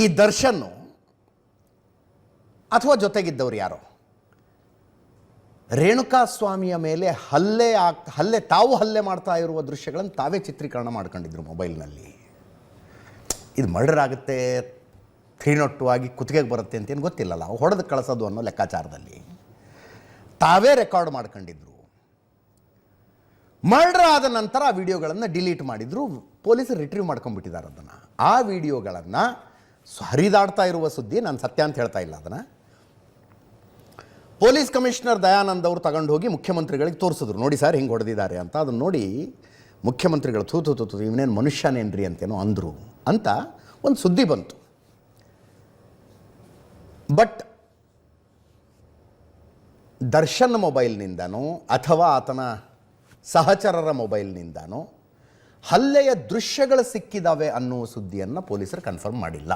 ಈ ದರ್ಶನ್ ಅಥವಾ ಜೊತೆಗಿದ್ದವ್ರು ಯಾರೋ? ರೇಣುಕಾ ಸ್ವಾಮಿಯ ಮೇಲೆ ಹಲ್ಲೆ ಆಗ್, ಹಲ್ಲೆ, ತಾವು ಹಲ್ಲೆ ಮಾಡ್ತಾ ಇರುವ ದೃಶ್ಯಗಳನ್ನು ತಾವೇ ಚಿತ್ರೀಕರಣ ಮಾಡ್ಕೊಂಡಿದ್ರು ಮೊಬೈಲ್ನಲ್ಲಿ. ಇದು ಮರ್ಡರ್ ಆಗುತ್ತೆ, ಥ್ರೀನೊಟ್ಟು ಆಗಿ ಕುತ್ತಿಗೆಗೆ ಬರುತ್ತೆ ಅಂತೇನು ಗೊತ್ತಿಲ್ಲಲ್ಲ ಹೊಡೆದು ಕಳಿಸೋದು ಅನ್ನೋ ಲೆಕ್ಕಾಚಾರದಲ್ಲಿ. ತಾವೇ ರೆಕಾರ್ಡ್ ಮಾಡ್ಕೊಂಡಿದ್ರು. ಮರ್ಡರ್ ಆದ ನಂತರ ಆ ವಿಡಿಯೋಗಳನ್ನು ಡಿಲೀಟ್ ಮಾಡಿದ್ರು, ಪೊಲೀಸರು ರಿಟ್ರೀವ್ ಮಾಡ್ಕೊಂಡ್ಬಿಟ್ಟಿದ್ದಾರೆ ಅದನ್ನು. ಆ ವಿಡಿಯೋಗಳನ್ನು ಹರಿದಾಡ್ತಾ ಇರುವ ಸುದ್ದಿ ನಾನು ಸತ್ಯ ಅಂತ ಹೇಳ್ತಾ ಇಲ್ಲ ಅದನ್ನು. ಪೊಲೀಸ್ ಕಮಿಷನರ್ ದಯಾನಂದ್ ಅವರು ತಗೊಂಡು ಹೋಗಿ ಮುಖ್ಯಮಂತ್ರಿಗಳಿಗೆ ತೋರಿಸಿದ್ರು. ನೋಡಿ ಸರ್ ಹಿಂಗೆ ಹೊಡೆದಿದ್ದಾರೆ ಅಂತ. ಅದನ್ನು ನೋಡಿ ಮುಖ್ಯಮಂತ್ರಿಗಳು ಥೂ ಥೂ ಇವನೇನು ಮನುಷ್ಯನೇನ್ರಿ ಅಂತೇನೋ ಅಂದರು ಅಂತ ಒಂದು ಸುದ್ದಿ ಬಂತು. ಬಟ್ ದರ್ಶನ್ ಮೊಬೈಲ್ನಿಂದನೋ ಅಥವಾ ಆತನ ಸಹಚರರ ಮೊಬೈಲ್ನಿಂದನೋ ಹಲ್ಲೆಯ ದೃಶ್ಯಗಳು ಸಿಕ್ಕಿದಾವೆ ಅನ್ನುವ ಸುದ್ದಿಯನ್ನು ಪೊಲೀಸರು ಕನ್ಫರ್ಮ್ ಮಾಡಿಲ್ಲ.